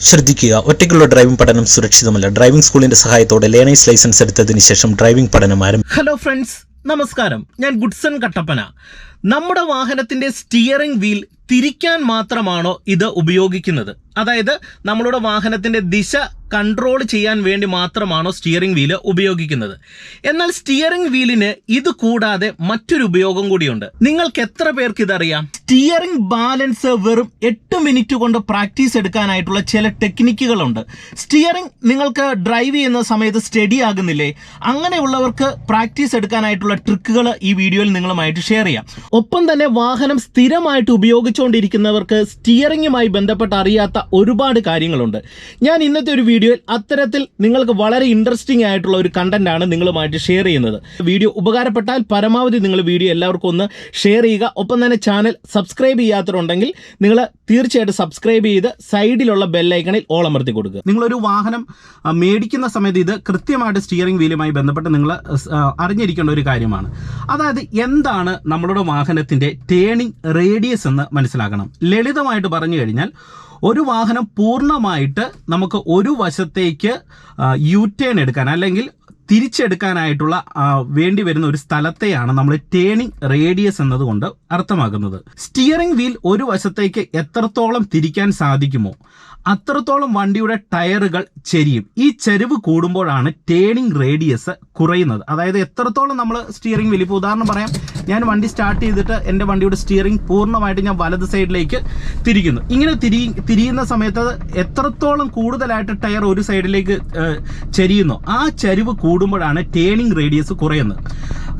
ശ്രദ്ധിക്കുക. ഒറ്റയ്ക്കുള്ള ഡ്രൈവിംഗ് പഠനം സുരക്ഷിതമല്ല. ഡ്രൈവിംഗ് സ്കൂളിന്റെ സഹായത്തോടെ ലേണേഴ്സ് ലൈസൻസ് എടുത്തതിന് ശേഷം ഡ്രൈവിംഗ് പഠനം ആരംഭിക്കും ഹലോ ഫ്രണ്ട്സ് നമസ്കാരം. ഞാൻ ഗുഡ്സൺ കട്ടപ്പന. നമ്മുടെ വാഹനത്തിന്റെ സ്റ്റിയറിംഗ് വീൽ തിരിക്കാൻ മാത്രമാണോ ഇത് ഉപയോഗിക്കുന്നത്? അതായത് നമ്മളുടെ വാഹനത്തിന്റെ ദിശ കൺട്രോൾ ചെയ്യാൻ വേണ്ടി മാത്രമാണോ സ്റ്റിയറിംഗ് വീൽ ഉപയോഗിക്കുന്നത്? എന്നാൽ സ്റ്റിയറിംഗ് വീലിന് ഇത് കൂടാതെ മറ്റൊരു ഉപയോഗം കൂടിയുണ്ട്. നിങ്ങൾക്ക് എത്ര പേർക്ക് ഇതറിയാം? സ്റ്റിയറിംഗ് ബാലൻസ് വെറും എട്ട് മിനിറ്റ് കൊണ്ട് പ്രാക്ടീസ് എടുക്കാനായിട്ടുള്ള ചില ടെക്നിക്കുകളുണ്ട് സ്റ്റിയറിംഗ് നിങ്ങൾക്ക് ഡ്രൈവ് ചെയ്യുന്ന സമയത്ത് സ്റ്റഡി ആകുന്നില്ലേ? അങ്ങനെയുള്ളവർക്ക് പ്രാക്ടീസ് എടുക്കാനായിട്ടുള്ള ട്രിക്കുകൾ ഈ വീഡിയോയിൽ നിങ്ങളുമായിട്ട് ഷെയർ ചെയ്യാം. ഒപ്പം തന്നെ വാഹനം സ്ഥിരമായിട്ട് ഉപയോഗിച്ചുകൊണ്ടിരിക്കുന്നവർക്ക് സ്റ്റിയറിങ്ങുമായി ബന്ധപ്പെട്ട് അറിയാത്ത ഒരുപാട് കാര്യങ്ങളുണ്ട്. ഞാൻ ഇന്നത്തെ ഒരു വീഡിയോയിൽ അത്തരത്തിൽ നിങ്ങൾക്ക് വളരെ ഇൻട്രസ്റ്റിംഗ് ആയിട്ടുള്ള ഒരു കണ്ടന്റ് ആണ് നിങ്ങളുമായിട്ട് ഷെയർ ചെയ്യുന്നത്. വീഡിയോ ഉപകാരപ്പെട്ടാൽ പരമാവധി നിങ്ങൾ വീഡിയോ എല്ലാവർക്കും ഒന്ന് ഷെയർ ചെയ്യുക. ഒപ്പം തന്നെ ചാനൽ സബ്സ്ക്രൈബ് ചെയ്യാത്തവരുണ്ടെങ്കിൽ നിങ്ങൾ തീർച്ചയായിട്ടും സബ്സ്ക്രൈബ് ചെയ്ത് സൈഡിലുള്ള ബെല്ലൈക്കണിൽ ഓളമർത്തി കൊടുക്കുക. നിങ്ങളൊരു വാഹനം മേടിക്കുന്ന സമയത്ത് ഇത് കൃത്യമായിട്ട് സ്റ്റിയറിംഗ് വീലുമായി ബന്ധപ്പെട്ട് നിങ്ങൾ അറിഞ്ഞിരിക്കേണ്ട ഒരു കാര്യമാണ്. അതായത് എന്താണ് നമ്മളുടെ വാഹനത്തിന്റെ ടേണിംഗ് റേഡിയസ് എന്ന് മനസ്സിലാക്കണം. ലളിതമായിട്ട് പറഞ്ഞു കഴിഞ്ഞാൽ ഒരു വാഹനം പൂർണമായിട്ട് നമുക്ക് ഒരു വശത്തേക്ക് യു ടേൺ എടുക്കാൻ അല്ലെങ്കിൽ തിരിച്ചെടുക്കാനായിട്ടുള്ള വേണ്ടി വരുന്ന ഒരു സ്ഥലത്തെയാണ് നമ്മൾ ടേണിംഗ് റേഡിയസ് എന്നതുകൊണ്ട് അർത്ഥമാക്കുന്നത്. സ്റ്റിയറിംഗ് വീൽ ഒരു വശത്തേക്ക് എത്രത്തോളം തിരിക്കാൻ സാധിക്കുമോ അത്രത്തോളം വണ്ടിയുടെ ടയറുകൾ ചെരിയും. ഈ ചെരിവ് കൂടുമ്പോഴാണ് ടേണിംഗ് റേഡിയസ് കുറയുന്നത്. അതായത് എത്രത്തോളം നമ്മൾ സ്റ്റിയറിംഗ് വീൽ ഇപ്പോൾ ഉദാഹരണം പറയാം. ഞാൻ വണ്ടി സ്റ്റാർട്ട് ചെയ്തിട്ട് എന്റെ വണ്ടിയുടെ സ്റ്റിയറിംഗ് പൂർണമായിട്ട് ഞാൻ വലത് സൈഡിലേക്ക് തിരിക്കുന്നു. ഇങ്ങനെ തിരി തിരിയുന്ന സമയത്ത് എത്രത്തോളം കൂടുതലായിട്ട് ടയർ ഒരു സൈഡിലേക്ക് ചരിയുന്നു ആ ചരിവ് കൂടുമ്പോഴാണ് ടേണിംഗ് റേഡിയസ് കുറയുന്നത്.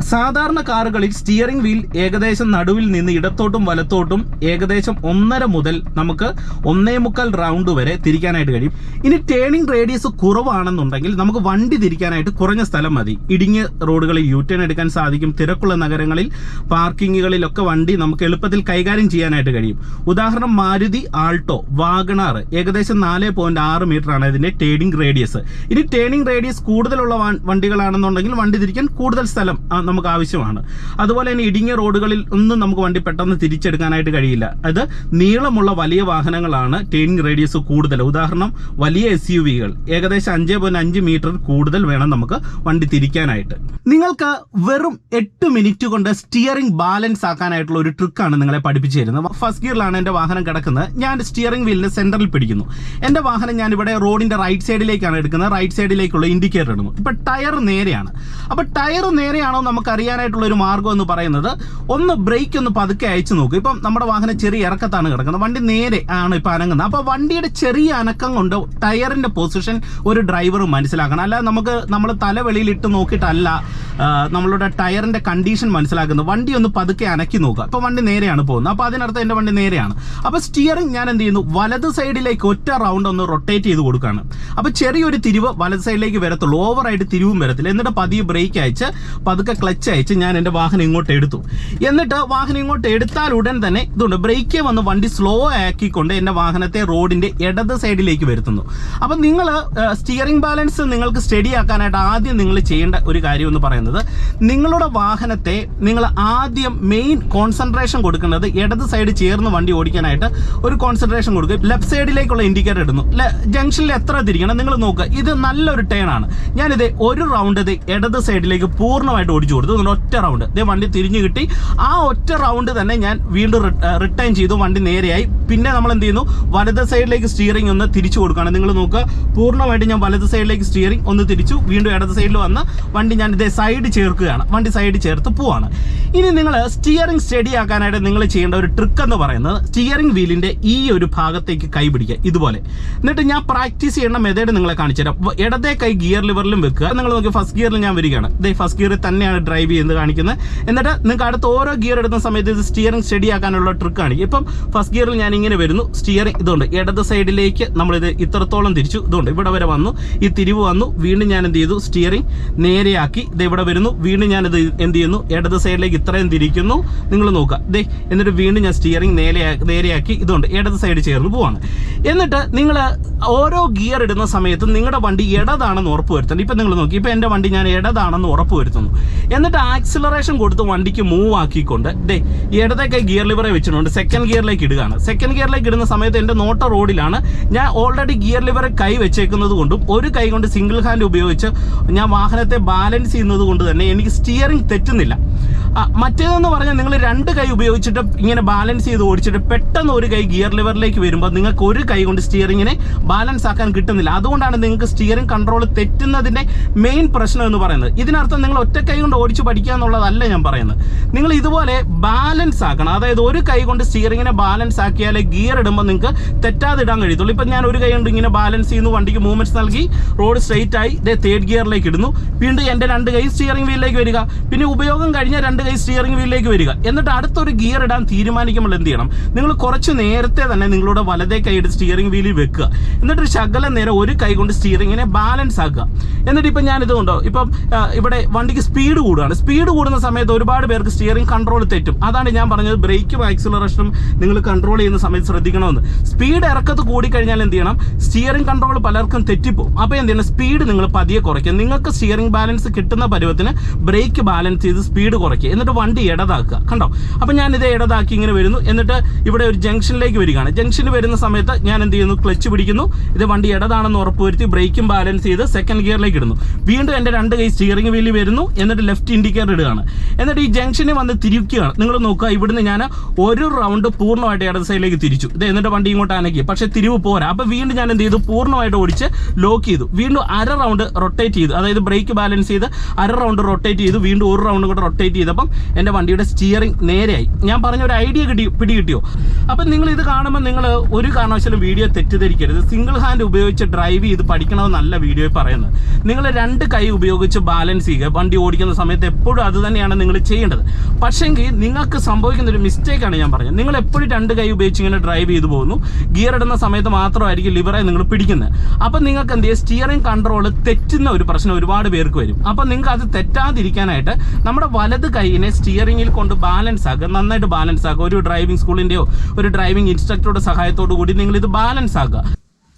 സാധാരണ കാറുകളിൽ സ്റ്റിയറിംഗ് വീൽ ഏകദേശം നടുവിൽ നിന്ന് ഇടത്തോട്ടും വലത്തോട്ടും ഏകദേശം ഒന്നര മുതൽ നമുക്ക് ഒന്നേ മുക്കാൽ റൗണ്ട് വരെ തിരിക്കാനായിട്ട് കഴിയും. ഇനി ടേണിംഗ് റേഡിയസ് കുറവാണെന്നുണ്ടെങ്കിൽ നമുക്ക് വണ്ടി തിരിക്കാനായിട്ട് കുറഞ്ഞ സ്ഥലം മതി. ഇടുങ്ങിയ റോഡുകളിൽ യു ടേൺ എടുക്കാൻ സാധിക്കും. തിരക്കുള്ള നഗരങ്ങളിൽ പാർക്കിങ്ങുകളിലൊക്കെ വണ്ടി നമുക്ക് എളുപ്പത്തിൽ കൈകാര്യം ചെയ്യാനായിട്ട് കഴിയും. ഉദാഹരണം മാരുതി ആൾട്ടോ വാഗണാർ ഏകദേശം നാല് പോയിന്റ് ആറ് മീറ്റർ ആണ് ഇതിന്റെ ടേണിംഗ് റേഡിയസ് ഇനി ടേണിംഗ് റേഡിയസ് കൂടുതലുള്ള വണ്ടികളാണെന്നുണ്ടെങ്കിൽ വണ്ടി തിരിക്കാൻ കൂടുതൽ സ്ഥലം നമുക്ക് ആവശ്യമാണ്. അതുപോലെ തന്നെ ഇടുങ്ങിയ റോഡുകളിൽ ഒന്നും നമുക്ക് വണ്ടി പെട്ടെന്ന് തിരിച്ചെടുക്കാനായിട്ട് കഴിയില്ല. അത് നീളമുള്ള വലിയ വാഹനങ്ങളാണ് ടേണിംഗ് റേഡിയസ് കൂടുതൽ. ഉദാഹരണം വലിയ എസ് യു വികൾ ഏകദേശം അഞ്ച് പോയിന്റ് അഞ്ച് മീറ്റർ കൂടുതൽ വേണം നമുക്ക് വണ്ടി തിരിക്കാനായിട്ട്. നിങ്ങൾക്ക് വെറും എട്ട് മിനിറ്റ് കൊണ്ട് സ്റ്റിയറിംഗ് ബാലൻസ് ആക്കാനായിട്ടുള്ള ഒരു ട്രിക്കാണ് നിങ്ങളെ പഠിപ്പിച്ചു തരുന്നത്. ഫസ്റ്റ് ഗിയറിലാണ് എന്റെ വാഹനം കിടക്കുന്നത്. ഞാൻ സ്റ്റിയറിംഗ് വീലിന് സെന്ററിൽ പിടിക്കുന്നു. എന്റെ വാഹനം ഞാൻ ഇവിടെ റോഡിന്റെ റൈറ്റ് സൈഡിലേക്കാണ് എടുക്കുന്നത്. റൈറ്റ് സൈഡിലേക്കുള്ള ഇൻഡിക്കേറ്റർ ഇടുന്നു. ഇപ്പൊ ടയർ നേരെയാണ്. അപ്പൊ ടയർ നേരെയാണോ അറിയാനായിട്ടുള്ള ഒരു മാർഗം എന്ന് പറയുന്നത് ഒന്ന് ബ്രേക്ക് ഒന്ന് പതുക്കെ അയച്ചു നോക്കും. ഇപ്പം നമ്മുടെ വാഹനം ചെറിയ ഇറക്കത്താണ് കിടക്കുന്നത്. വണ്ടി നേരെ ആണ് ഇപ്പം അനങ്ങുന്നത്. അപ്പോൾ വണ്ടിയുടെ ചെറിയ അനക്കം കൊണ്ട് ടയറിന്റെ പൊസിഷൻ ഒരു ഡ്രൈവർ മനസ്സിലാക്കണം. അല്ലാതെ നമുക്ക് നമ്മൾ തലവെളിയിൽ ഇട്ട് നോക്കിയിട്ടല്ല നമ്മളുടെ ടയറിന്റെ കണ്ടീഷൻ മനസ്സിലാക്കുന്നത് വണ്ടി ഒന്ന് പതുക്കെ അനക്കി നോക്കുക. അപ്പൊ വണ്ടി നേരെയാണ് പോകുന്നത്. അപ്പൊ അതിനർത്ഥം എന്റെ വണ്ടി നേരെയാണ്. അപ്പൊ സ്റ്റിയറിംഗ് ഞാൻ എന്ത് ചെയ്യുന്നു? വലത് സൈഡിലേക്ക് ഒറ്റ റൗണ്ട് ഒന്ന് റൊട്ടേറ്റ് ചെയ്ത് കൊടുക്കുകയാണ്. അപ്പൊ ചെറിയൊരു തിരിവ് വലത് സൈഡിലേക്ക് വരത്തുള്ളൂ. ഓവറായിട്ട് തിരിവും വരത്തില്ല. എന്നിട്ട് പതിയെ ബ്രേക്ക് അയച്ച് പതുക്കെ ക്ലച്ച് അയച്ച് ഞാൻ എന്റെ വാഹനം ഇങ്ങോട്ട് എടുത്തു. എന്നിട്ട് വാഹനം ഇങ്ങോട്ട് എടുത്താൽ ഉടൻ തന്നെ ഇതുണ്ട്. ബ്രേക്ക് വന്ന് വണ്ടി സ്ലോ ആക്കിക്കൊണ്ട് എന്റെ വാഹനത്തെ റോഡിന്റെ ഇടത് സൈഡിലേക്ക് വരുത്തുന്നു. അപ്പൊ നിങ്ങൾ സ്റ്റിയറിംഗ് ബാലൻസ് നിങ്ങൾക്ക് സ്റ്റഡി ആക്കാനായിട്ട് ആദ്യം നിങ്ങൾ ചെയ്യേണ്ട ഒരു കാര്യം എന്ന് പറയുന്നത് നിങ്ങളുടെ വാഹനത്തെ നിങ്ങൾ ആദ്യം മെയിൻ കോൺസെൻട്രേഷൻ കൊടുക്കേണ്ടത് ഇടത് സൈഡ് ചേർന്ന് വണ്ടി ഓടിക്കാനായിട്ട് ഒരു കോൺസെൻട്രേഷൻ കൊടുക്കുക. ലെഫ്റ്റ് സൈഡിലേക്കുള്ള ഇൻഡിക്കേറ്റർ ഇടുന്നു. ജംഗ്ഷനിൽ എത്ര തിരിക്കണം? നിങ്ങൾ നോക്കുക. ഇത് നല്ലൊരു ടേൺ ആണ്. ഞാനിത് ഒരു റൗണ്ട് ഇത് ഇടത് സൈഡിലേക്ക് പൂർണമായിട്ട് ഓടിച്ചു കൊടുത്തു. ഒറ്റ റൗണ്ട് ഇതേ വണ്ടി തിരിഞ്ഞു കിട്ടി. ആ ഒറ്റ റൗണ്ട് തന്നെ ഞാൻ വീണ്ടും റിട്ടേൺ ചെയ്തു. വണ്ടി നേരെയായി. പിന്നെ നമ്മൾ എന്ത് ചെയ്യുന്നു? വലത് സൈഡിലേക്ക് സ്റ്റിയറിംഗ് ഒന്ന് തിരിച്ചു കൊടുക്കുകയാണ്. നിങ്ങൾ നോക്കുക. പൂർണമായിട്ട് ഞാൻ വലത് സൈഡിലേക്ക് സ്റ്റിയറിംഗ് ഒന്ന് തിരിച്ചു. വീണ്ടും ഇടത് സൈഡിൽ വന്ന് വണ്ടി ഞാൻ ഇതേ സൈഡ് ചേർക്കുകയാണ്. വണ്ടി സൈഡ് ചേർത്ത് പോവാണ്. ഇനി നിങ്ങൾ സ്റ്റിയറിംഗ് സ്റ്റഡി ആക്കാനായിട്ട് നിങ്ങൾ ചെയ്യേണ്ട ഒരു ട്രിക്ക് എന്ന് പറയുന്നത് സ്റ്റിയറിംഗ് വീലിന്റെ ഈ ഒരു ഭാഗത്തേക്ക് കൈ പിടിക്കുക. ഇതുപോലെ. എന്നിട്ട് ഞാൻ പ്രാക്ടീസ് ചെയ്യുന്ന മെത്തേഡ് നിങ്ങളെ കാണിച്ചു തരാം. ഇടത്തെ കൈ ഗിയർ ലിവറിലും വെക്കുക. നിങ്ങൾ നോക്കി ഫസ്റ്റ് ഗിയറിൽ ഞാൻ വരികയാണ്. ഇതേ ഫസ്റ്റ് ഗിയറിൽ തന്നെയാണ് ഡ്രൈവ് ചെയ്യുന്നത് കാണിക്കുന്നത് എന്നിട്ട് നിങ്ങൾക്ക് അടുത്ത ഓരോ ഗിയർ എടുക്കുന്ന സമയത്ത് ഇത് സ്റ്റിയറിംഗ് സ്റ്റഡി ആക്കാനുള്ള ട്രിക്ക് ആണ്. ഇപ്പം ഫസ്റ്റ് ഗിയറിൽ ഞാൻ ഇങ്ങനെ വരുന്നു. സ്റ്റിയറിംഗ് ഇതുണ്ട്. ഇടത് സൈഡിലേക്ക് നമ്മളിത് ഇത്രത്തോളം തിരിച്ചു. ഇതുണ്ട്. ഇവിടെ വരെ വന്നു. ഈ തിരിവ് വന്നു. വീണ്ടും ഞാൻ എന്ത് ചെയ്തു? സ്റ്റിയറിംഗ് നേരെയാക്കി. ഇത് ഇവിടെ വരുന്നു. വീണ്ടും ഞാനിത് എന്ത് ചെയ്യുന്നു? ഇടത് സൈഡിലേക്ക് ഇത്രയും തിരിക്കുന്നു. നിങ്ങൾ നോക്കുക. ദേ എന്നിട്ട് വീണ്ടും ഞാൻ സ്റ്റിയറിംഗ് നേരെ നേരെയാക്കി. ഇതുണ്ട്. ഇടത് സൈഡ് ചേർന്ന് പോവാണ്. എന്നിട്ട് നിങ്ങൾ ഓരോ ഗിയർ ഇടുന്ന സമയത്ത് നിങ്ങളുടെ വണ്ടി ഇടതാണെന്ന് ഉറപ്പ് വരുത്തണം ഇപ്പം നിങ്ങൾ നോക്കി. ഇപ്പം എന്റെ വണ്ടി ഞാൻ ഇടതാണെന്ന് ഉറപ്പ് വരുത്തുന്നു എന്നിട്ട് ആക്സിലറേഷൻ കൊടുത്ത് വണ്ടിക്ക് മൂവ് ആക്കിക്കൊണ്ട് ദേ ഇടതൊക്കെ ഗിയർ ലിവറെ വെച്ചിട്ടുണ്ട്. സെക്കൻഡ് ഗിയറിലേക്ക് ഇടുകയാണ്. സെക്കൻഡ് ഗിയറിലേക്ക് ഇടുന്ന സമയത്ത് എന്റെ നോട്ട റോഡിലാണ്. ഞാൻ ഓൾറെഡി ഗിയർ ലിവറെ കൈ വെച്ചേക്കുന്നത് കൊണ്ടും ഒരു കൈ കൊണ്ട് സിംഗിൾ ഹാൻഡ് ഉപയോഗിച്ച് ഞാൻ വാഹനത്തെ ബാലൻസ് ചെയ്യുന്നത് കൊണ്ട് തന്നെ എനിക്ക് സ്റ്റിയറിംഗ് തെറ്റുന്നില്ല. മറ്റേതെന്ന് പറഞ്ഞാൽ നിങ്ങൾ രണ്ട് കൈ ഉപയോഗിച്ചിട്ട് ഇങ്ങനെ ബാലൻസ് ചെയ്ത് ഓടിച്ചിട്ട് പെട്ടെന്ന് ഒരു കൈ ഗിയർ ലിവറിലേക്ക് വരുമ്പോൾ നിങ്ങൾക്ക് ഒരു കൈ കൊണ്ട് സ്റ്റിയറിങ്ങിനെ ബാലൻസ് ആക്കാൻ കിട്ടുന്നില്ല. അതുകൊണ്ടാണ് നിങ്ങൾക്ക് സ്റ്റിയറിംഗ് കൺട്രോൾ തെറ്റുന്നതിന്റെ മെയിൻ പ്രശ്നം എന്ന് പറയുന്നത്. ഇതിനർത്ഥം നിങ്ങൾ ഒറ്റ കൈ കൊണ്ട് ഓടിച്ച് പഠിക്കുക എന്നുള്ളതല്ല ഞാൻ പറയുന്നത്. നിങ്ങൾ ഇതുപോലെ ബാലൻസ് ആക്കണം. അതായത് ഒരു കൈ കൊണ്ട് സ്റ്റിയറിങ്ങിനെ ബാലൻസ് ആക്കിയാലേ ഗിയർ ഇടുമ്പോൾ നിങ്ങൾക്ക് തെറ്റാതെ ഇടാൻ കഴിയത്തുള്ളൂ. ഇപ്പം ഞാൻ ഒരു കൈ കൊണ്ട് ഇങ്ങനെ ബാലൻസ് ചെയ്യുന്നു വണ്ടിക്ക് മൂവ്മെന്റ്സ് നൽകി റോഡ് സ്ട്രെയിറ്റ് ആയി ഇതേ തേർഡ് ഗിയറിലേക്ക് ഇടുന്നു. വീണ്ടും എന്റെ രണ്ട് കൈ സ്റ്റിയറിംഗ് വീലിലേക്ക് വരിക. പിന്നെ ഉപയോഗം കഴിഞ്ഞ രണ്ട് കൈ സ്റ്റിയറിംഗ് വീലിലേക്ക് വരിക. എന്നിട്ട് അടുത്തൊരു ഗിയർ ഇടാൻ തീരുമാനിക്കുമ്പോൾ എന്ത് ചെയ്യണം? നിങ്ങൾ കുറച്ച് നേരത്തെ തന്നെ നിങ്ങളുടെ വലതേ കൈയുടെ സ്റ്റിയറിംഗ് വീലിൽ വെക്കുക. എന്നിട്ട് ഒരു ശകലം നേരം ഒരു കൈ കൊണ്ട് സ്റ്റിയറിങ്ങിനെ ബാലൻസ് ആക്കുക. എന്നിട്ട് ഇപ്പം ഞാൻ ഇതുകൊണ്ടോ ഇപ്പം ഇവിടെ വണ്ടിക്ക് സ്പീഡ് കൂടുകയാണ്. സ്പീഡ് കൂടുന്ന സമയത്ത് ഒരുപാട് പേർക്ക് സ്റ്റിയറിംഗ് കൺട്രോൾ തെറ്റും. അതാണ് ഞാൻ പറഞ്ഞത് ബ്രേക്കും ആക്സിലറേഷനും നിങ്ങൾ കൺട്രോൾ ചെയ്യുന്ന സമയത്ത് ശ്രദ്ധിക്കണമെന്ന്. സ്പീഡ് ഇറക്കത്ത് കൂടിക്കഴിഞ്ഞാൽ എന്ത് ചെയ്യണം? സ്റ്റിയറിംഗ് കൺട്രോൾ പലർക്കും തെറ്റിപ്പോകും അപ്പോൾ എന്ത് ചെയ്യണം? സ്പീഡ് നിങ്ങൾ പതിയെ കുറയ്ക്കുക. നിങ്ങൾക്ക് സ്റ്റിയറിംഗ് ബാലൻസ് കിട്ടുന്ന പരുവത്തിന് ബ്രേക്ക് ബാലൻസ് ചെയ്ത് സ്പീഡ് കുറയ്ക്കുക. എന്നിട്ട് വണ്ടി ഇടതാക്കുക. കണ്ടോ? അപ്പം ഞാൻ ഇത് ഇടതാക്കി ഇങ്ങനെ വരുന്നു. എന്നിട്ട് ഇവിടെ ഒരു ജംഗ്ഷനിലേക്ക് വരികയാണ്. ജംഗ്ഷനിൽ വരുന്ന സമയത്ത് ഞാൻ എന്ത് ചെയ്യുന്നു? ക്ലച്ച് പിടിക്കുന്നു. ഇത് വണ്ടി ഇടതാണെന്ന് ഉറപ്പുവരുത്തി ബ്രേക്കും ബാലൻസ് ചെയ്ത് സെക്കൻഡ് ഗിയറിലേക്ക് ഇടുന്നു. വീണ്ടും എന്റെ രണ്ട് കൈ സ്റ്റിയറിംഗ് വീലിൽ വരുന്നു. എന്നിട്ട് ലെഫ്റ്റ് ഇൻഡിക്കേറ്റർ ഇടുകയാണ്. എന്നിട്ട് ഈ ജംഗ്ഷനിൽ വന്ന് തിരിക്കുകയാണ്. നിങ്ങൾ നോക്കുക ഇവിടുന്ന് ഞാൻ ഒരു റൗണ്ട് പൂർണമായിട്ട് ഇടത് സൈഡിലേക്ക് തിരിച്ചു. ഇത് എന്നിട്ട് വണ്ടി ഇങ്ങോട്ട് അനക്കി. പക്ഷേ തിരിവ് പോരാ. അപ്പോൾ വീണ്ടും ഞാൻ എന്ത് ചെയ്തു? പൂർണമായിട്ട് ഓടിച്ച് ലോക്ക് ചെയ്തു. വീണ്ടും അര റൗണ്ട് റൊട്ടേറ്റ് ചെയ്തു. അതായത് ബ്രേക്ക് ബാലൻസ് ചെയ്ത് അര റൗണ്ട് റൊട്ടേറ്റ് ചെയ്തു. വീണ്ടും ഒരു റൗണ്ട് കൂടെ റൊട്ടേറ്റ് ചെയ്തപ്പം എന്റെ വണ്ടിയുടെ സ്റ്റിയറിംഗ് നേരെയായി. ഞാൻ പറഞ്ഞ ഒരു ഐഡിയ കിട്ടി പിടി കിട്ടിയോ അപ്പം നിങ്ങൾ ഇത് കാണുമ്പോൾ നിങ്ങൾ ഒരു കാരണവശാലും വീഡിയോ തെറ്റിദ്ധരിക്കരുത്. സിംഗിൾ ഹാൻഡ് ഉപയോഗിച്ച് ഡ്രൈവ് ചെയ്ത് പഠിക്കണമെന്നല്ല വീഡിയോയിൽ പറയുന്നത്. നിങ്ങൾ രണ്ട് കൈ ഉപയോഗിച്ച് ബാലൻസ് ചെയ്യുക. വണ്ടി ഓടിക്കുന്ന സമയത്ത് എപ്പോഴും അത് തന്നെയാണ് നിങ്ങൾ ചെയ്യേണ്ടത്. പക്ഷേങ്കിൽ നിങ്ങൾക്ക് സംഭവിക്കുന്ന ഒരു മിസ്റ്റേക്കാണ് ഞാൻ പറഞ്ഞത്. നിങ്ങൾ എപ്പോഴും രണ്ട് കൈ ഉപയോഗിച്ച് ഇങ്ങനെ ഡ്രൈവ് ചെയ്തു പോകുന്നു. ഗിയർ ഇടുന്ന സമയത്ത് മാത്രമായിരിക്കും ലിവറെ നിങ്ങൾ പിടിക്കുന്നത്. അപ്പം നിങ്ങൾക്ക് എന്ത് ചെയ്യുക സ്റ്റിയറിംഗ് കൺട്രോൾ തെറ്റുന്ന ഒരു പ്രശ്നം ഒരുപാട് പേർക്ക് വരും. അപ്പം നിങ്ങൾക്ക് അത് തെറ്റാതിരിക്കാനായിട്ട് നമ്മുടെ വലത് കൈയിനെ സ്റ്റിയറിംഗിൽ കൊണ്ട് ബാലൻസ് ആക്കുക. നന്നായിട്ട് ബാലൻസ് ആക്കുക. ഒരു ഡ്രൈവിംഗ് സ്കൂളിന്റെയോ ഒരു ഡ്രൈവിംഗ് ഇൻസ്ട്രക്ടറുടെ സഹായത്തോടു കൂടി നിങ്ങൾ ഇത് ബാലൻസ് ആക്കുക.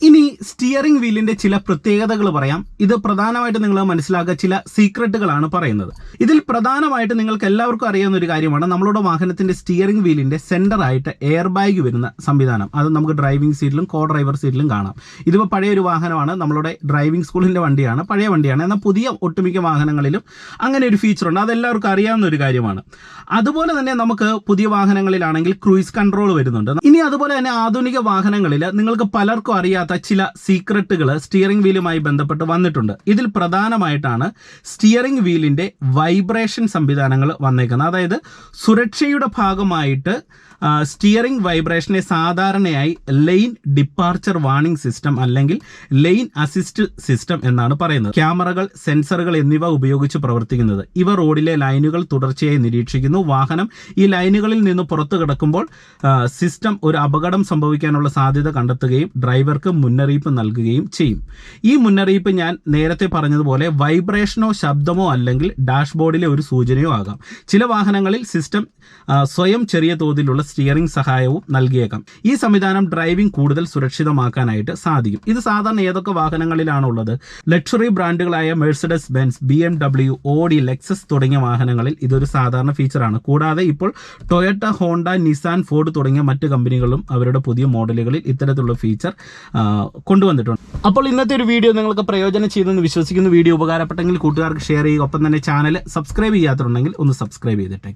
ഇനി സ്റ്റിയറിംഗ് വീലിന്റെ ചില പ്രത്യേകതകൾ പറയാം. ഇത് പ്രധാനമായിട്ട് നിങ്ങൾ മനസ്സിലാക്കുക ചില സീക്രട്ടുകളാണ് പറയുന്നത്. ഇതിൽ പ്രധാനമായിട്ട് നിങ്ങൾക്ക് എല്ലാവർക്കും അറിയാവുന്ന ഒരു കാര്യമാണ്. നമ്മളുടെ വാഹനത്തിന്റെ സ്റ്റിയറിംഗ് വീലിന്റെ സെന്റർ ആയിട്ട് എയർ ബാഗ് വരുന്ന സംവിധാനം. അത് നമുക്ക് ഡ്രൈവിംഗ് സീറ്റിലും കോ ഡ്രൈവർ സീറ്റിലും കാണാം. ഇതിപ്പോൾ പഴയ ഒരു വാഹനമാണ്. നമ്മളുടെ ഡ്രൈവിംഗ് സ്കൂളിന്റെ വണ്ടിയാണ്. പഴയ വണ്ടിയാണ്. എന്നാൽ പുതിയ ഒട്ടുമിക്ക വാഹനങ്ങളിലും അങ്ങനെ ഒരു ഫീച്ചർ ഉണ്ട്. അതെല്ലാവർക്കും അറിയാവുന്ന ഒരു കാര്യമാണ്. അതുപോലെ തന്നെ നമുക്ക് പുതിയ വാഹനങ്ങളിലാണെങ്കിൽ ക്രൂയിസ് കൺട്രോൾ വരുന്നുണ്ട്. ഇനി അതുപോലെ തന്നെ ആധുനിക വാഹനങ്ങളിൽ നിങ്ങൾക്ക് പലർക്കും അറിയാത്ത ചില സീക്രട്ടുകൾ സ്റ്റിയറിംഗ് വീലുമായി ബന്ധപ്പെട്ട് വന്നിട്ടുണ്ട്. ഇതിൽ പ്രധാനമായിട്ടാണ് സ്റ്റിയറിംഗ് വീലിന്റെ വൈബ്രേഷൻ സംവിധാനങ്ങൾ വന്നേക്കുന്നത്. അതായത് സുരക്ഷയുടെ ഭാഗമായിട്ട് സ്റ്റിയറിംഗ് വൈബ്രേഷനെ സാധാരണയായി ലെയിൻ ഡിപ്പാർച്ചർ വാണിംഗ് സിസ്റ്റം അല്ലെങ്കിൽ ലെയിൻ അസിസ്റ്റ് സിസ്റ്റം എന്നാണ് പറയുന്നത്. ക്യാമറകൾ സെൻസറുകൾ എന്നിവ ഉപയോഗിച്ച് പ്രവർത്തിക്കുന്നത്. ഇവ റോഡിലെ ലൈനുകൾ തുടർച്ചയായി നിരീക്ഷിക്കുന്നു. വാഹനം ഈ ലൈനുകളിൽ നിന്ന് പുറത്തു കിടക്കുമ്പോൾ സിസ്റ്റം ഒരു അപകടം സംഭവിക്കാനുള്ള സാധ്യത കണ്ടെത്തുകയും ഡ്രൈവർക്ക് മുന്നറിയിപ്പ് നൽകുകയും ചെയ്യും. ഈ മുന്നറിയിപ്പ് ഞാൻ നേരത്തെ പറഞ്ഞതുപോലെ വൈബ്രേഷനോ ശബ്ദമോ അല്ലെങ്കിൽ ഡാഷ്ബോർഡിലെ ഒരു സൂചനയോ ആകാം. ചില വാഹനങ്ങളിൽ സിസ്റ്റം സ്വയം ചെറിയ തോതിലുള്ള സ്റ്റിയറിംഗ് സഹായവും നൽകിയേക്കാം. ഈ സംവിധാനം ഡ്രൈവിംഗ് കൂടുതൽ സുരക്ഷിതമാക്കാനായിട്ട് സാധിക്കും. ഇത് സാധാരണ ഏതൊക്കെ വാഹനങ്ങളിലാണ് ഉള്ളത് luxury ബ്രാൻഡുകളായ Mercedes Benz B M W Audi Lexus തുടങ്ങിയ വാഹനങ്ങളിൽ ഇതൊരു സാധാരണ ഫീച്ചറാണ്. കൂടാതെ ഇപ്പോൾ ടൊയറ്റ ഹോണ്ട നിസാൻ ഫോർഡ് തുടങ്ങിയ മറ്റ് കമ്പനികളും അവരുടെ പുതിയ മോഡലുകളിൽ ഇത്തരത്തിലുള്ള ഫീച്ചർ കൊണ്ടുവന്നിട്ടുണ്ട്. അപ്പോൾ ഇന്നത്തെ ഒരു വീഡിയോ നിങ്ങൾക്ക് പ്രയോജനം ചെയ്തെന്ന് വിശ്വസിക്കുന്ന. വീഡിയോ ഉപകാരപ്പെട്ടെങ്കിൽ കൂട്ടുകാർക്ക് ഷെയർ ചെയ്യുക. ഒപ്പം തന്നെ ചാനൽ സബ്സ്ക്രൈബ് ചെയ്യാത്തുണ്ടെങ്കിൽ ഒന്ന് സബ്സ്ക്രൈബ് ചെയ്തിട്ടേ